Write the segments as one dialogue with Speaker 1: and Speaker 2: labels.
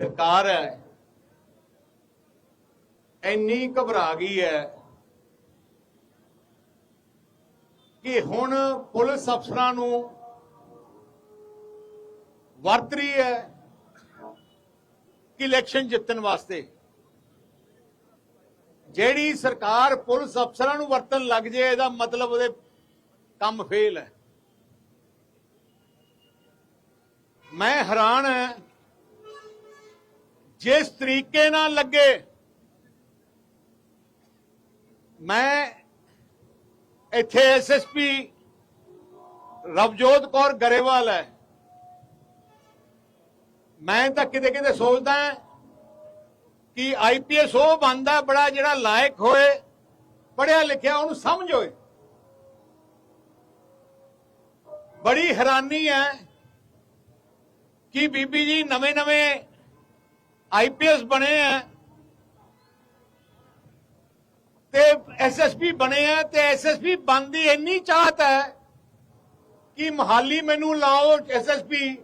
Speaker 1: ਸਰਕਾਰ ਹੈ। ਇੰਨੀ ਘਬਰਾ ਗਈ ਹੈ ਕਿ ਹੁਣ ਪੁਲਿਸ ਅਫਸਰਾਂ ਨੂੰ ਵਰਤ ਰਹੀ ਹੈ ਕਿ ਇਲੈਕਸ਼ਨ ਜਿੱਤਣ ਵਾਸਤੇ। ਜਿਹੜੀ ਸਰਕਾਰ ਪੁਲਿਸ ਅਫਸਰਾਂ ਨੂੰ ਵਰਤਣ ਲੱਗ ਜੇ, ਇਹਦਾ ਮਤਲਬ ਉਹਦੇ ਕੰਮ ਫੇਲ ਹੈ। ਮੈਂ ਹੈਰਾਨ ਹਾਂ ਜਿਸ ਤਰੀਕੇ ਨਾਲ ਲੱਗੇ, ਮੈਂ ਇੱਥੇ ਐਸਐਸਪੀ ਰਵਜੋਤ ਕੌਰ ਗਰੇਵਾਲ ਹੈ। ਮੈਂ ਤਾਂ ਕਿਤੇ ਕਿਤੇ ਸੋਚਦਾ ਹਾਂ ਕਿ ਆਈਪੀਐਸ ਉਹ ਬੰਦਾ ਬੜਾ ਜਿਹੜਾ ਲਾਇਕ ਹੋਏ ਪੜਿਆ ਲਿਖਿਆ ਉਹਨੂੰ ਸਮਝ ਹੋਏ। ਬੜੀ ਹੈਰਾਨੀ ਹੈ ਕਿ ਬੀਬੀ ਜੀ ਨਵੇਂ ਨਵੇਂ ਆਈਪੀਐਸ ਬਣੇ ਆ ਤੇ ਐਸਐਸਪੀ ਬਣੇ ਆ ਤੇ ਐਸਐਸਪੀ ਬੰਦੀ ਇੰਨੀ ਚਾਹਤ ਹੈ ਕਿ ਮਹਾਲੀ ਮੈਨੂੰ ਲਾਓ ਐਸਐਸਪੀ,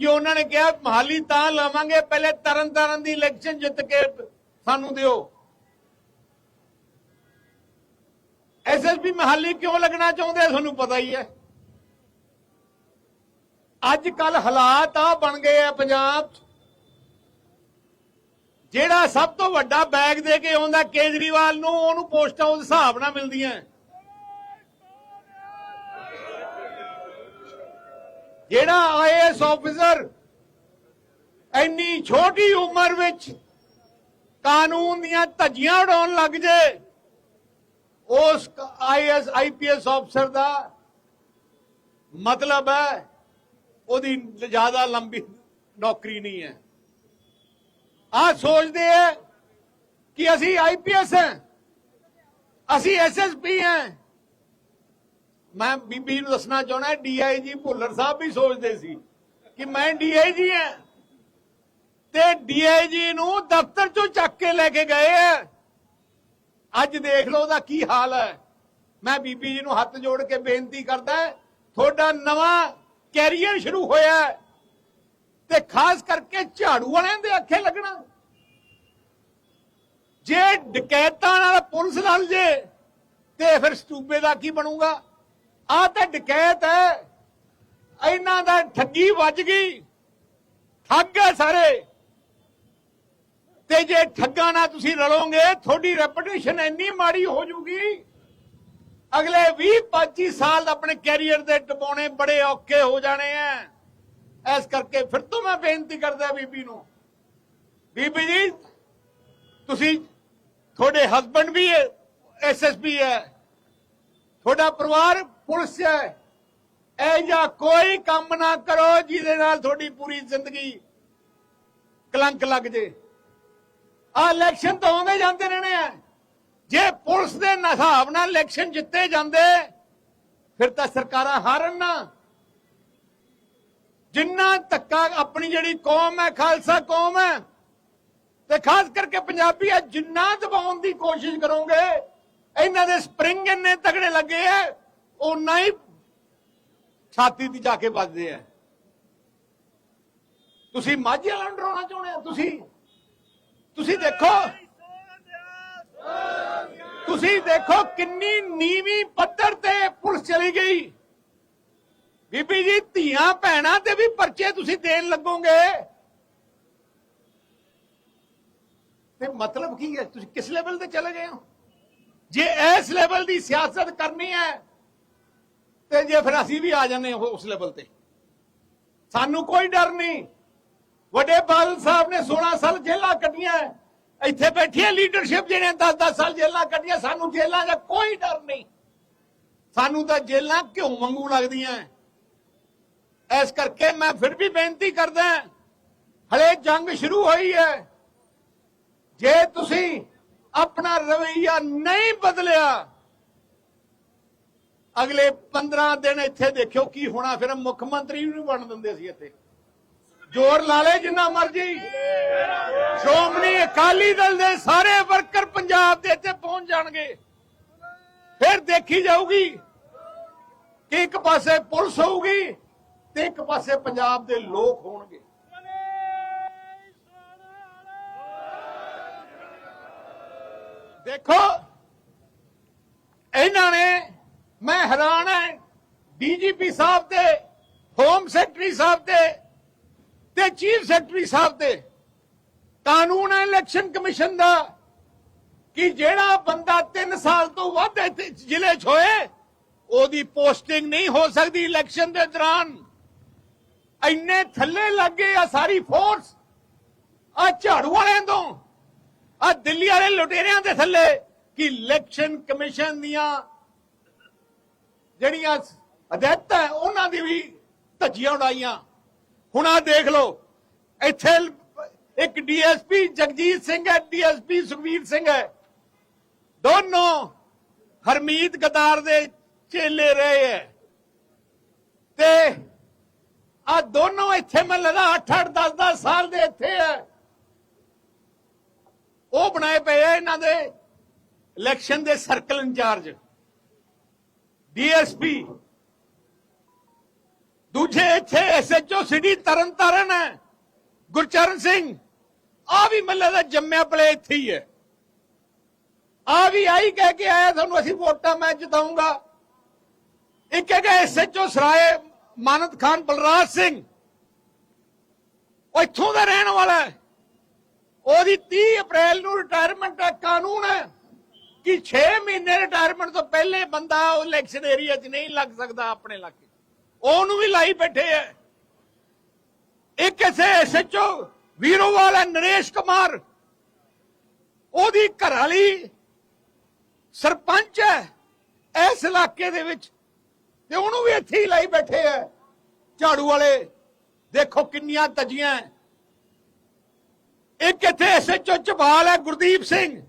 Speaker 1: ਕਿ ਉਹਨਾਂ ਨੇ ਕਿਹਾ, ਮਹਾਲੀ ਤਾਂ ਲਾਵਾਂਗੇ, ਪਹਿਲੇ ਤਰਨ ਤਾਰਨ ਦੀ ਇਲੈਕਸ਼ਨ ਜਿੱਤ ਕੇ ਸਾਨੂੰ ਦਿਓ। ਐਸਐਸਪੀ ਮਹਾਲੀ ਕਿਉਂ ਲੱਗਣਾ ਚਾਹੁੰਦੇ ਆ, ਤੁਹਾਨੂੰ ਪਤਾ ਹੀ ਹੈ। ਅੱਜ ਕੱਲ ਹਾਲਾਤ ਆ ਬਣ ਗਏ ਆ ਪੰਜਾਬ 'ਚ। ਜਿਹੜਾ ਸਭ ਤੋਂ ਵੱਡਾ ਬੈਗ ਦੇ ਕੇ ਆਉਂਦਾ ਕੇਜਰੀਵਾਲ ਨੂੰ, ਉਹਨੂੰ ਪੋਸਟਾਂ ਉਸ ਹਿਸਾਬ ਨਾਲ ਮਿਲਦੀਆਂ। ਜਿਹੜਾ ਆਈਐਸ ਆਫੀਸਰ ਇੰਨੀ ਛੋਟੀ ਉਮਰ ਵਿੱਚ ਕਾਨੂੰਨ ਦੀਆਂ ਧੱਜੀਆਂ ਉਡਾਉਣ ਲੱਗ ਜੇ, ਉਸ ਆਈਐਸ ਆਈਪੀਐਸ ਅਫਸਰ ਦਾ ਮਤਲਬ ਹੈ ਉਹਦੀ ਜ਼ਿਆਦਾ ਲੰਬੀ ਨੌਕਰੀ ਨਹੀਂ ਹੈ। ਆ ਸੋਚਦੇ ਆ ਕਿ ਅਸੀਂ ਆਈਪੀਐਸ ਹਾਂ। ਅਸੀਂ ਐਸਐਸਪੀ ਹਾਂ। ਮੈਂ ਬੀਬੀ ਨੂੰ ਦੱਸਣਾ ਚਾਹਣਾ ਡੀਆਈਜੀ ਭੁੱਲਰ ਸਾਹਿਬ ਵੀ ਸੋਚਦੇ ਸੀ ਕਿ ਮੈਂ ਡੀਆਈਜੀ ਹਾਂ। ਤੇ ਡੀਆਈਜੀ ਨੂੰ ਦਫ਼ਤਰ ਚੋਂ ਚੱਕ ਕੇ ਲੈ ਕੇ ਗਏ ਆ। ਅੱਜ ਦੇਖ ਲਓ ਉਹਦਾ ਕੀ ਹਾਲ ਹੈ। ਮੈਂ ਬੀਬੀ ਜੀ ਨੂੰ ਹੱਥ ਜੋੜ ਕੇ ਬੇਨਤੀ ਕਰਦਾ, ਤੁਹਾਡਾ ਨਵਾਂ ਕੈਰੀਅਰ ਸ਼ੁਰੂ ਹੋਇਆ। ਹੈ ਤੇ ਖਾਸ ਕਰਕੇ ਝਾੜੂ ਵਾਲਿਆਂ ਦੇ ਅੱਖੇ ਲੱਗਣਾ। ਜੇ ਡਕੈਤਾਂ ਨਾਲ ਪੁਲਿਸ ਨਾਲ ਜੇ, ਤੇ ਫਿਰ ਸਟੂਬੇ ਦਾ ਕੀ ਬਣੂਗਾ? ਆ ਤਾਂ ਡਕੈਤ ਹੈ। ਇਹਨਾਂ ਦਾ ਠੱਗੀ ਵੱਜ ਗਈ। ਠੱਗ ਹੈ ਸਾਰੇ। ਤੇ ਜੇ ਠੱਗਾਂ ਨਾਲ ਤੁਸੀਂ ਰਲੋਗੇ, ਤੁਹਾਡੀ ਰੈਪੂਟੇਸ਼ਨ ਇੰਨੀ ਮਾੜੀ ਹੋ ਜੂਗੀ। ਅਗਲੇ 20 25 ਸਾਲ ਆਪਣੇ ਕੈਰੀਅਰ ਦੇ ਟਪਾਉਣੇ ਬੜੇ ਔਖੇ ਹੋ ਜਾਣੇ ਆ ਇਸ ਕਰਕੇ ਫਿਰ ਤੋਂ ਮੈਂ ਬੇਨਤੀ ਕਰਦਾ ਬੀਬੀ ਨੂੰ। ਬੀਬੀ ਜੀ, ਤੁਸੀਂ ਤੁਹਾਡੇ ਹਸਬੰਡ ਵੀ ਐਸਐਸਪੀ ਹੈ। ਤੁਹਾਡਾ ਪਰਿਵਾਰ ਪੁਲਿਸ ਹੈ। ਇਹ ਜਾਂ ਕੋਈ ਕੰਮ ਨਾ ਕਰੋ ਜਿਹਦੇ ਨਾਲ ਤੁਹਾਡੀ ਪੂਰੀ ਜ਼ਿੰਦਗੀ ਕਲੰਕ ਲੱਗ ਜੇ। ਆ ਇਲੈਕਸ਼ਨ ਤਾਂ ਆਉਂਦੇ ਜਾਂਦੇ ਰਹਿਣੇ ਆ। ਜੇ ਪੁਲਿਸ ਦੇ ਹਿਸਾਬ ਨਾਲ ਇਲੈਕਸ਼ਨ ਜਿੱਤੇ ਜਾਂਦੇ, ਫਿਰ ਤਾਂ ਸਰਕਾਰਾਂ ਹਾਰਨ ਨਾ। ਜਿੰਨਾ ਧੱਕਾ ਆਪਣੀ ਜਿਹੜੀ ਕੌਮ ਹੈ ਖਾਲਸਾ ਕੌਮ ਹੈ ਤੇ ਖਾਸ ਕਰਕੇ ਪੰਜਾਬੀ ਹੈ ਜਿੰਨਾ ਦਬਾਉਣ ਦੀ ਕੋਸ਼ਿਸ਼ ਕਰੋਗੇ ਇਹਨਾਂ ਦੇ ਸਪਰਿੰਗ ਇੰਨੇ ਤਗੜੇ ਲੱਗੇ ਐ ਉਨਾ ਹੀ ਛਾਤੀ ਤੇ ਜਾ ਕੇ ਵੱਜਦੇ ਐ ਤੁਸੀਂ ਮਾਝੇ ਵਾਲਾ ਨੂੰ ਡਰਾਉਣਾ ਚਾਹੁੰਦੇ ਆ ਤੁਸੀਂ ਤੁਸੀਂ ਦੇਖੋ ਤੁਸੀਂ ਦੇਖੋ ਕਿੰਨੀ ਨੀਵੀਂ ਪੱਧਰ ਤੇ ਪੁਲਿਸ ਚਲੀ ਗਈ ਬੀਬੀ ਜੀ, ਧੀਆਂ ਭੈਣਾਂ ਤੇ ਵੀ ਪਰਚੇ ਤੁਸੀਂ ਦੇਣ ਲੱਗੋਗੇ। ਤੇ ਮਤਲਬ ਕੀ ਹੈ? ਤੁਸੀਂ ਕਿਸ ਲੈਵਲ ਤੇ ਚਲੇ ਗਏ ਹੋ? ਜੇ ਇਸ ਲੈਵਲ ਦੀ ਸਿਆਸਤ ਕਰਨੀ ਹੈ, ਤੇ ਜੇ ਫਿਰ ਅਸੀਂ ਵੀ ਆ ਜਾਂਦੇ ਹਾਂ ਉਸ ਲੈਵਲ ਤੇ। ਸਾਨੂੰ ਕੋਈ ਡਰ ਨਹੀਂ। ਵੱਡੇ ਬਾਦਲ ਸਾਹਿਬ ਨੇ 16 ਸਾਲ ਜੇਲਾਂ ਕੱਟੀਆਂ ਇੱਥੇ ਬੈਠੀਆਂ ਲੀਡਰਸ਼ਿਪ ਜਿਹੜੇ 10-10 ਸਾਲ ਜੇਲਾਂ ਕੱਟੀਆਂ ਸਾਨੂੰ ਜੇਲਾਂ ਦਾ ਕੋਈ ਡਰ ਨਹੀਂ। ਸਾਨੂੰ ਤਾਂ ਜੇਲਾਂ ਕਿਉਂ ਵਾਂਗੂ ਲੱਗਦੀਆਂ ਇਸ ਕਰਕੇ ਮੈਂ ਫਿਰ ਵੀ ਬੇਨਤੀ ਕਰਦਾ ਹਲੇ ਜੰਗ ਸ਼ੁਰੂ ਹੋਈ ਹੈ। ਜੇ ਤੁਸੀਂ ਆਪਣਾ ਰਵਈਆ ਨਹੀਂ ਬਦਲਿਆ, ਅਗਲੇ 15 ਦਿਨ ਇੱਥੇ ਦੇਖਿਓ ਕੀ ਹੋਣਾ, ਫਿਰ ਮੁੱਖ ਮੰਤਰੀ ਨੂੰ ਬਣ ਦਿੰਦੇ ਸੀ ਇੱਥੇ। ਜ਼ੋਰ ਲਾ ਲੈ ਜਿੰਨਾ ਮਰਜ਼ੀ। ਸ਼੍ਰੋਮਣੀ ਅਕਾਲੀ ਦਲ ਦੇ ਸਾਰੇ ਵਰਕਰ ਪੰਜਾਬ ਦੇ ਇੱਥੇ ਪਹੁੰਚ ਜਾਣਗੇ। ਫਿਰ ਦੇਖੀ ਜਾਊਗੀ ਕਿ ਇੱਕ ਪਾਸੇ ਪੁਲਿਸ ਹੋਊਗੀ ਤੇ ਇੱਕ ਪਾਸੇ ਪੰਜਾਬ ਦੇ ਲੋਕ ਹੋਣਗੇ। ਦੇਖੋ, ਇਹਨਾਂ ਨੇ, ਮੈਂ ਹੈਰਾਨ ਹਾਂ, ਡੀਜੀਪੀ ਸਾਹਿਬ ਤੇ, ਹੋਮ ਸੈਕਟਰੀ ਸਾਹਿਬ ਤੇ ਤੇ ਚੀਫ ਸੈਕਟਰੀ ਸਾਹਿਬ ਤੇ ਕਾਨੂੰਨ ਹੈ ਇਲੈਕਸ਼ਨ ਕਮਿਸ਼ਨ ਦਾ ਕਿ ਜਿਹੜਾ ਬੰਦਾ 3 ਸਾਲ ਤੋਂ ਵੱਧ ਜ਼ਿਲ੍ਹੇ 'ਚ ਹੋਏ, ਉਹਦੀ ਪੋਸਟਿੰਗ ਨਹੀਂ ਹੋ ਸਕਦੀ ਇਲੈਕਸ਼ਨ ਦੇ ਦੌਰਾਨ। ਇੰਨੇ ਥੱਲੇ ਲੱਗੇ ਆ ਸਾਰੀ ਫੋਰਸ ਆ ਝਾੜੂ ਵਾਲਿਆਂ ਤੋਂ। ਆ ਦਿੱਲੀ ਵਾਲੇ ਲੁਟੇਰਿਆਂ ਦੇ ਥੱਲੇ ਕਿ ਇਲੈਕਸ਼ਨ ਕਮਿਸ਼ਨ ਦੀਆਂ ਜਿਹੜੀਆਂ ਹਦਾਇਤਾਂ ਉਹਨਾਂ ਦੀ ਵੀ ਧੱਜੀਆਂ ਉਡਾਈਆਂ। ਹੁਣ ਆ ਦੇਖ ਲਓ, ਇੱਥੇ ਇੱਕ ਡੀਐਸਪੀ ਜਗਜੀਤ ਸਿੰਘ ਹੈ, ਡੀਐਸਪੀ ਸੁਖਵੀਰ ਸਿੰਘ ਹੈ। ਦੋਨੋਂ ਹਰਮੀਤ ਗਦਾਰ ਦੇ ਚੇਲੇ ਰਹੇ ਹੈ। ਤੇ ਆ ਦੋਨੋਂ ਇੱਥੇ ਮੈਨੂੰ ਲੱਗਾ 8 8 10 10 ਸਾਲ ਦੇ ਇੱਥੇ ਹੈ ਉਹ ਬਣਾਏ ਪਏ ਆ ਇਹਨਾਂ ਦੇ ਇਲੈਕਸ਼ਨ ਦੇ ਸਰਕਲ ਇੰਚਾਰਜ, ਡੀਐਸਪੀ। ਦੂਜੇ ਇੱਥੇ ਐਸਐਚਓ ਸਿਟੀ ਤਰਨਤਾਰਨ ਹੈ, ਗੁਰਚਰਨ ਸਿੰਘ। ਆ ਵੀ ਮੱਲੇ ਦਾ ਜੰਮਿਆ ਪਲੇ ਇੱਥੇ ਹੀ ਹੈ। ਆ ਵੀ ਆਈ ਕਹਿ ਕੇ ਆਇਆ ਤੁਹਾਨੂੰ, ਅਸੀਂ ਵੋਟਾਂ ਮੈਂ ਜਿਤਾਉਂਗਾ। ਇੱਕ ਹੈਗਾ ਐਸਐਚਓ ਸਰਾਏ ਮਾਨਤ ਖਾਨ ਬਲਰਾਜ ਸਿੰਘ। ਉਹ ਇੱਥੋਂ ਦਾ ਰਹਿਣ ਵਾਲਾ ਹੈ। ਉਹਦੀ 30 ਅਪ੍ਰੈਲ ਨੂੰ ਰਿਟਾਇਰਮੈਂਟ ਦਾ ਕਾਨੂੰਨ ਹੈ ਕਿ 6 ਮਹੀਨੇ ਰਿਟਾਇਰਮੈਂਟ ਤੋਂ ਪਹਿਲੇ ਬੰਦਾ ਉਹ ਇਲੈਕਸ਼ਨ ਏਰੀਆ 'ਚ ਨਹੀਂ ਲੱਗ ਸਕਦਾ ਆਪਣੇ ਇਲਾਕੇ। ਉਹਨੂੰ ਵੀ ਲਾਈ ਬੈਠੇ ਐ ਇੱਕ ਐਸੇ ਐਸਐਚਓ ਵੀਰੋਵਾਲ ਹੈ, ਨਰੇਸ਼ ਕੁਮਾਰ। ਉਹਦੀ ਘਰ ਵਾਲੀ ਸਰਪੰਚ ਹੈ ਇਸ ਇਲਾਕੇ ਦੇ ਵਿੱਚ। ਤੇ ਉਹਨੂੰ ਵੀ ਇੱਥੇ ਹੀ ਲਾਈ ਬੈਠੇ ਐ। ਝਾੜੂ ਵਾਲੇ, ਦੇਖੋ ਕਿੰਨੀਆਂ ਤਜੀਆਂ ਹੈ। ਇੱਕ ਇੱਥੇ ਐਸਐਚਓ ਚਬਾਲ ਹੈ ਗੁਰਦੀਪ ਸਿੰਘ।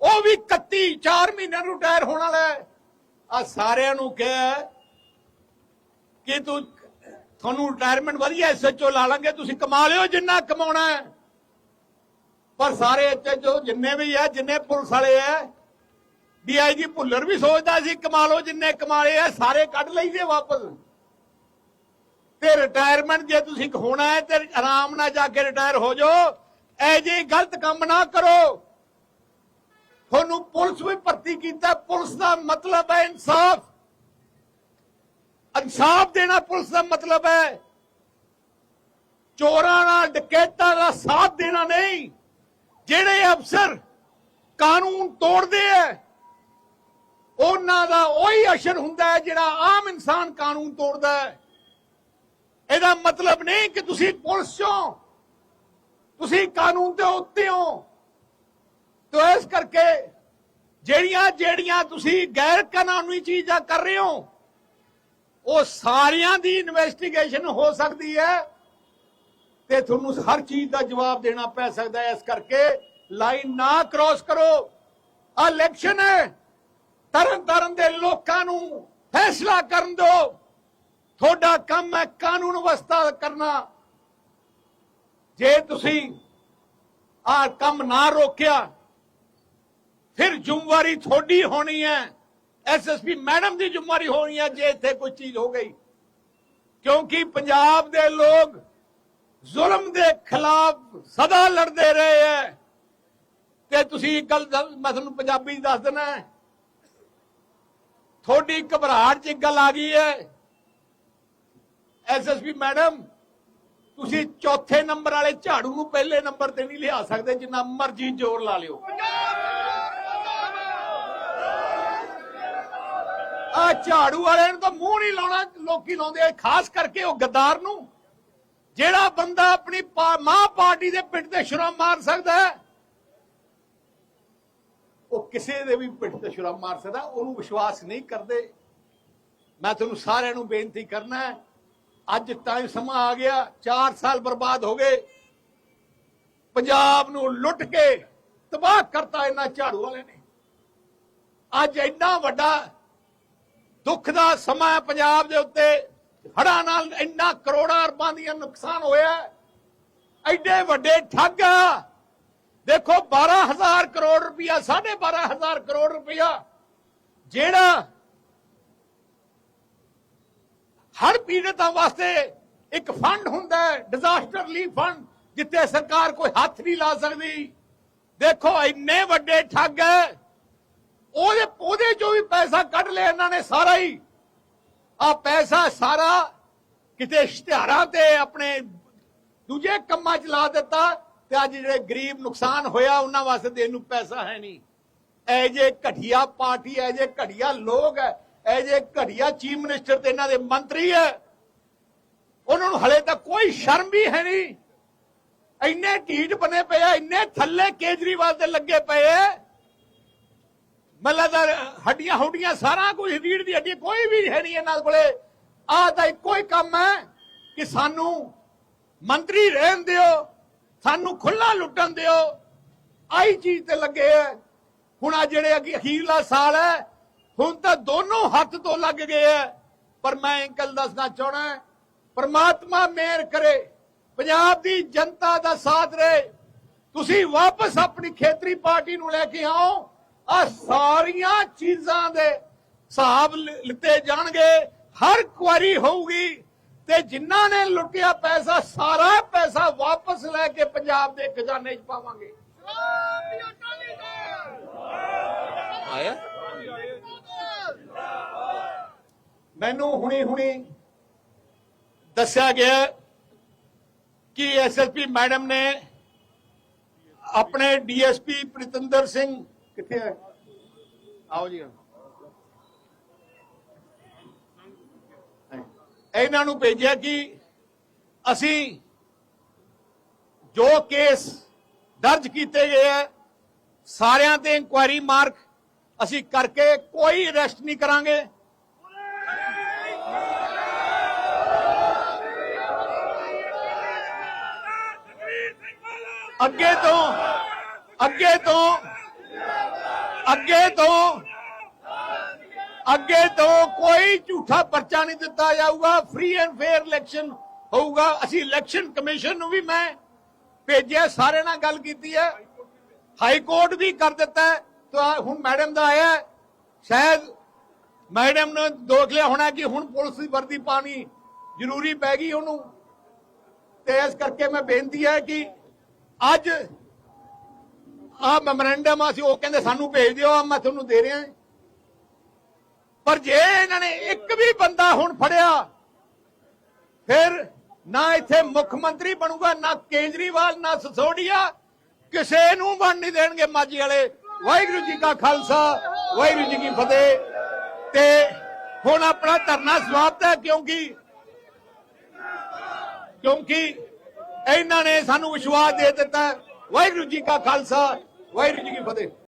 Speaker 1: ਉਹ ਵੀ 31 4 ਮਹੀਨਿਆਂ ਨੂੰ ਰਿਟਾਇਰ ਹੋਣ ਵਾਲਾ ਹੈ ਆ ਸਾਰਿਆਂ ਨੂੰ ਕਿਹਾ ਕਿ ਤੂੰ, ਤੁਹਾਨੂੰ ਰਿਟਾਇਰਮੈਂਟ ਵਧੀਆ ਐਸਐਚਓ ਲਾ ਲਾਂਗੇ, ਤੁਸੀਂ ਕਮਾ ਲਿਓ ਜਿੰਨਾ ਕਮਾਉਣਾ ਹੈ ਪਰ ਸਾਰੇ ਐਸਐਚਓ ਜਿੰਨੇ ਵੀ ਆ ਜਿੰਨੇ ਪੁਲਿਸ ਵਾਲੇ ਆ ਡੀਆਈਜੀ ਭੁੱਲਰ ਵੀ ਸੋਚਦਾ ਸੀ, ਕਮਾਲੋ ਜਿੰਨੇ ਕਮਾਲੇ ਆ, ਸਾਰੇ ਕੱਢ ਲਈਦੇ ਵਾਪਸ। ਤੇ ਰਿਟਾਇਰਮੈਂਟ ਜੇ ਤੁਸੀਂ ਹੋਣਾ ਹੈ, ਤੇ ਆਰਾਮ ਨਾਲ ਜਾ ਕੇ ਰਿਟਾਇਰ ਹੋ ਜਾਓ। ਐ ਜੇ ਗਲਤ ਕੰਮ ਨਾ ਕਰੋ। ਤੁਹਾਨੂੰ ਪੁਲਿਸ ਵੀ ਭਰਤੀ ਕੀਤਾ, ਪੁਲਿਸ ਦਾ ਮਤਲਬ ਹੈ ਇਨਸਾਫ। ਇਨਸਾਫ ਦੇਣਾ ਪੁਲਿਸ ਦਾ ਮਤਲਬ ਹੈ। ਚੋਰਾਂ ਨਾਲ ਡਕੈਤਾਂ ਦਾ ਸਾਥ ਦੇਣਾ ਨਹੀਂ। ਜਿਹੜੇ ਅਫਸਰ ਕਾਨੂੰਨ ਤੋੜਦੇ ਐ ਉਹਨਾਂ ਦਾ ਉਹੀ ਅਸਰ ਹੁੰਦਾ ਹੈ ਜਿਹੜਾ ਆਮ ਇਨਸਾਨ ਕਾਨੂੰਨ ਤੋੜਦਾ ਹੈ। ਇਹਦਾ ਮਤਲਬ ਨਹੀਂ ਕਿ ਤੁਸੀਂ ਪੁਲਿਸ ਚੋਂ, ਤੁਸੀਂ ਕਾਨੂੰਨ ਦੇ ਉੱਤੇ ਹੋ। ਤੋ ਇਸ ਕਰਕੇ ਜਿਹੜੀਆਂ ਜਿਹੜੀਆਂ ਤੁਸੀਂ ਗੈਰ ਕਾਨੂੰਨੀ ਚੀਜ਼ਾਂ ਕਰ ਰਹੇ ਹੋ, ਉਹ ਸਾਰਿਆਂ ਦੀ ਇਨਵੈਸਟੀਗੇਸ਼ਨ ਹੋ ਸਕਦੀ ਹੈ ਤੇ ਤੁਹਾਨੂੰ ਹਰ ਚੀਜ਼ ਦਾ ਜਵਾਬ ਦੇਣਾ ਪੈ ਸਕਦਾ ਹੈ। ਇਸ ਕਰਕੇ ਲਾਈਨ ਨਾ ਕ੍ਰਾਸ ਕਰੋ। ਆ ਇਲੈਕਸ਼ਨ ਹੈ। ਤਰਨ ਤਰਨ ਦੇ ਲੋਕਾਂ ਨੂੰ ਫੈਸਲਾ ਕਰਨ ਦਿਓ। ਤੁਹਾਡਾ ਕੰਮ ਹੈ ਕਾਨੂੰਨ ਵਿਵਸਥਾ ਕਰਨਾ। ਜੇ ਤੁਸੀਂ ਆ ਕੰਮ ਨਾ ਰੋਕਿਆ, ਫਿਰ ਜ਼ਿੰਮੇਵਾਰੀ ਤੁਹਾਡੀ ਹੋਣੀ ਹੈ। ਐਸਐਸਪੀ ਮੈਡਮ ਦੀ ਜ਼ਿੰਮੇਵਾਰੀ ਹੋਣੀ ਹੈ ਜੇ ਇੱਥੇ ਕੋਈ ਚੀਜ਼ ਹੋ ਗਈ। ਕਿਉਂਕਿ ਪੰਜਾਬ ਦੇ ਲੋਕ ਜ਼ੁਲਮ ਦੇ ਖਿਲਾਫ ਸਦਾ ਲੜਦੇ ਰਹੇ ਹੈ। ਤੇ ਤੁਸੀਂ ਇੱਕ ਗੱਲ ਮੈਂ ਤੁਹਾਨੂੰ ਪੰਜਾਬੀ ਦੱਸ ਦਿੰਦਾ। ਹੈ। ਤੁਹਾਡੀ ਘਬਰਾਹਟ 'ਚ ਇੱਕ ਗੱਲ ਆ ਗਈ ਹੈ ਐਸਐਸਪੀ ਮੈਡਮ, ਤੁਸੀਂ ਚੌਥੇ ਨੰਬਰ ਵਾਲੇ ਝਾੜੂ ਨੂੰ ਪਹਿਲੇ ਨੰਬਰ ਤੇ ਨਹੀਂ ਲਿਆ ਸਕਦੇ, ਜਿੰਨਾ ਮਰਜ਼ੀ ਜ਼ੋਰ ਲਾ ਲਿਓ ਆ ਝਾੜੂ ਵਾਲੇ ਨੂੰ ਤਾਂ ਮੂੰਹ ਨਹੀਂ ਲਾਉਣਾ, ਲੋਕੀ ਲਾਉਂਦੇ ਆ, ਖਾਸ ਕਰਕੇ ਉਹ ਗੱਦਾਰ ਨੂੰ ਜਿਹੜਾ ਬੰਦਾ ਆਪਣੀ ਮਾਂ ਪਾਰਟੀ ਦੇ ਪਿੰਡ ਤੇ ਛੁਰਾ ਮਾਰ ਸਕਦਾ ਹੈ ਉਹ ਕਿਸੇ ਦੇ ਵੀ ਪਿੱਠ ਤੇ ਛੁਰਾ ਮਾਰ ਸਕਦਾ, ਉਹਨੂੰ ਵਿਸ਼ਵਾਸ ਨਹੀਂ ਕਰਦੇ ਮੈਂ ਤੁਹਾਨੂੰ ਸਾਰਿਆਂ ਨੂੰ ਬੇਨਤੀ ਕਰਨਾ ਹੈ, ਅੱਜ ਟਾਈਮ ਸਮਾਂ ਆ ਗਿਆ 4 ਸਾਲ ਬਰਬਾਦ ਹੋ ਗਏ ਪੰਜਾਬ ਨੂੰ ਲੁੱਟ ਕੇ ਤਬਾਹ ਕਰਤਾ ਇਹਨਾਂ ਝਾੜੂ ਵਾਲੇ ਨੇ ਅੱਜ ਇੰਨਾ ਵੱਡਾ ਦੁੱਖ ਦਾ ਸਮਾਂ ਹੈ ਪੰਜਾਬ ਦੇ ਉੱਤੇ ਹੜ੍ਹਾਂ ਨਾਲ ਇੰਨਾ ਕਰੋੜਾਂ ਅਰਬਾਂ ਦੀਆਂ ਨੁਕਸਾਨ ਹੋਇਆ ਹੈ। ਐਡੇ ਵੱਡੇ ਠੱਗ ਆ। ਦੇਖੋ 12000 ਕਰੋੜ ਰੁਪਇਆ 12500 ਕਰੋੜ ਰੁਪਇਆ ਜਿਹੜਾ ਹਰ ਪੀੜਤਾਂ ਵਾਸਤੇ ਇੱਕ ਫੰਡ ਹੁੰਦਾ ਹੈ ਡਿਜ਼ਾਸਟਰ ਰਿਲੀਫ ਫੰਡ ਜਿੱਥੇ ਸਰਕਾਰ ਕੋਈ ਹੱਥ ਨਹੀਂ ਲਾ ਸਕਦੀ। ਦੇਖੋ, ਇੰਨੇ ਵੱਡੇ ਠੱਗ ਹੈ, ਉਹਦੇ ਉਹਦੇ ਚੋਂ ਵੀ ਪੈਸਾ ਕੱਢ ਲਿਆ ਇਹਨਾਂ ਨੇ ਸਾਰਾ ਹੀ। ਆ ਪੈਸਾ ਸਾਰਾ ਕਿਤੇ ਇਸ਼ਤਿਹਾਰਾਂ ਤੇ ਆਪਣੇ ਦੂਜੇ ਕੰਮਾਂ 'ਚ ਲਾ ਦਿੱਤਾ। ਤੇ ਅੱਜ ਜਿਹੜੇ ਗਰੀਬ ਨੁਕਸਾਨ ਹੋਇਆ, ਉਹਨਾਂ ਵਾਸਤੇ ਦੇਣ ਨੂੰ ਪੈਸਾ ਹੈ ਨਹੀਂ। ਐ ਜੇ ਘਟੀਆ ਪਾਰਟੀ ਐ ਜੇ ਘਟੀਆ ਲੋਕ ਐ ਐ ਜੇ ਘਟੀਆ ਚੀਫ ਮਿਨਿਸਟਰ ਤੇ ਇਹਨਾਂ ਦੇ ਮੰਤਰੀ ਐ ਉਹਨਾਂ ਨੂੰ ਹਲੇ ਤੱਕ ਕੋਈ ਸ਼ਰਮ ਵੀ ਹੈ ਨਹੀਂ। ਇੰਨੇ ਢੀਠ ਬਣੇ ਪਏ ਆ, ਇੰਨੇ ਥੱਲੇ ਕੇਜਰੀਵਾਲ ਦੇ ਲੱਗੇ ਪਏ ਐ ਮੱਲਾ ਹੱਡੀਆਂ ਹੁੱਡੀਆਂ ਸਾਰਾ ਕੁਝ ਰੀੜ ਦੀ ਹੱਡੀ, ਕੋਈ ਵੀ ਹੈ ਨਹੀਂ ਇਹਨਾਂ ਕੋਲੇ। ਆਹ ਤਾਂ ਇੱਕੋ ਹੀ ਕੰਮ ਹੈ ਕਿ ਸਾਨੂੰ ਮੰਤਰੀ ਰਹਿਣ ਦਿਓ। ਸਾਨੂੰ ਖੁੱਲਾ ਲੁੱਟਣ ਦਿਓ। ਆਈ ਚੀਜ਼ ਤੇ ਲੱਗੇ ਐ। ਹੁਣ ਆ ਜਿਹੜੇ ਅੱਗੇ ਅਖੀਰਲਾ ਸਾਲ ਹੈ ਹੁਣ ਤਾਂ ਦੋਨੋਂ ਹੱਥ ਤੋਂ ਲੱਗ ਗਏ ਐ। ਪਰ ਮੈਂ ਇੱਕ ਦੱਸਣਾ ਚਾਹਣਾ ਪਰਮਾਤਮਾ ਮਿਹਰ ਕਰੇ, ਪੰਜਾਬ ਦੀ ਜਨਤਾ ਦਾ ਸਾਥ ਰਹੇ। ਤੁਸੀਂ ਵਾਪਸ ਆਪਣੀ ਖੇਤਰੀ ਪਾਰਟੀ ਨੂੰ ਲੈ ਕੇ ਆਓ ਆ ਸਾਰੀਆਂ ਚੀਜ਼ਾਂ ਦੇ ਹਿਸਾਬ ਲਿੱਤੇ ਜਾਣਗੇ, ਹਰ ਕੁਆਰੀ ਹੋਊਗੀ। ਤੇ ਜਿਨ੍ਹਾਂ ਨੇ ਲੁੱਟਿਆ ਪੈਸਾ ਸਾਰਾ ਪੈਸਾ ਵਾਪਸ ਲੈ ਕੇ ਪੰਜਾਬ ਦੇ ਖਜ਼ਾਨੇ 'ਚ ਪਾਵਾਂਗੇ। ਆਇਆ? ਮੈਨੂੰ ਹੁਣੀ ਹੁਣੀ ਦੱਸਿਆ ਗਿਆ ਕਿ ਐਸਐਸਪੀ ਮੈਡਮ ਨੇ ਆਪਣੇ ਡੀਐਸਪੀ ਪ੍ਰਿਤੰਦਰ ਸਿੰਘ ਕਿੱਥੇ ਹੈ ਆਓ ਜੀ ਇਹਨਾਂ ਨੂੰ ਭੇਜਿਆ ਕਿ ਅਸੀਂ ਜੋ ਕੇਸ ਦਰਜ ਕੀਤੇ ਗਏ ਹੈ ਸਾਰਿਆਂ ਤੇ ਇਨਕੁਆਇਰੀ ਮਾਰਕ ਅਸੀਂ ਕਰਕੇ ਕੋਈ ਅਰੈਸਟ ਨਹੀਂ ਕਰਾਂਗੇ। ਅੱਗੇ ਤੋਂ ਅੱਗੇ ਤੋਂ ਅੱਗੇ ਤੋਂ ਅੱਗੇ ਤੋਂ ਕੋਈ ਝੂਠਾ ਪਰਚਾ ਨਹੀਂ ਦਿੱਤਾ ਜਾਊਗਾ। ਫ੍ਰੀ ਐਂਡ ਫੇਅਰ ਇਲੈਕਸ਼ਨ ਹੋਊਗਾ। ਅਸੀਂ ਇਲੈਕਸ਼ਨ ਕਮਿਸ਼ਨ ਨੂੰ ਵੀ ਮੈਂ ਭੇਜਿਆ, ਸਾਰੇ ਨਾਲ ਗੱਲ ਕੀਤੀ ਹੈ। ਹਾਈ ਕੋਰਟ ਵੀ ਕਰ ਦਿੱਤਾ ਤਾਂ ਹੁਣ ਮੈਡਮ ਦਾ ਆਇਆ ਸ਼ਾਇਦ ਮੈਡਮ ਨੇ ਦੇਖ ਲਿਆ ਹੋਣਾ ਕਿ ਹੁਣ ਪੁਲਿਸ ਦੀ ਵਰਦੀ ਪਾਣੀ ਜ਼ਰੂਰੀ ਪੈ ਗਈ ਉਹਨੂੰ। ਤੇ ਇਸ ਕਰਕੇ ਮੈਂ ਬੇਨਤੀ ਹੈ ਕਿ ਅੱਜ ਆ ਮੈਮੋਰੈਂਡਮ ਅਸੀਂ ਉਹ ਕਹਿੰਦੇ ਸਾਨੂੰ ਭੇਜ ਦਿਓ ਆ ਮੈਂ ਤੁਹਾਨੂੰ ਦੇ ਰਿਹਾ। ਪਰ ਜੇ ਇਹਨਾਂ ਨੇ ਇੱਕ ਵੀ ਬੰਦਾ ਹੁਣ ਫੜਿਆ, ਫਿਰ ਨਾ ਇੱਥੇ ਮੁੱਖ ਮੰਤਰੀ ਬਣੂਗਾ, ਨਾ ਕੇਜਰੀਵਾਲ, ਨਾ ਸਸੋਡੀਆ। ਕਿਸੇ ਨੂੰ ਬਣ ਨਹੀਂ ਦੇਣਗੇ ਮਾਝੀ ਵਾਲੇ। ਵਾਹਿਗੁਰੂ ਜੀ ਕਾ ਖਾਲਸਾ, ਵਾਹਿਗੁਰੂ ਜੀ ਕੀ ਫਤਿਹ। ਤੇ ਹੁਣ ਆਪਣਾ ਧਰਨਾ ਸਮਾਪਤ ਹੈ, ਕਿਉਂਕਿ ਕਿਉਂਕਿ ਇਹਨਾਂ ਨੇ ਸਾਨੂੰ ਵਿਸ਼ਵਾਸ ਦੇ ਦਿੱਤਾ। ਵਾਹਿਗੁਰੂ ਜੀ ਕਾ ਖਾਲਸਾ, ਵਾਹਿਗੁਰੂ ਜੀ ਕੀ ਫਤਿਹ।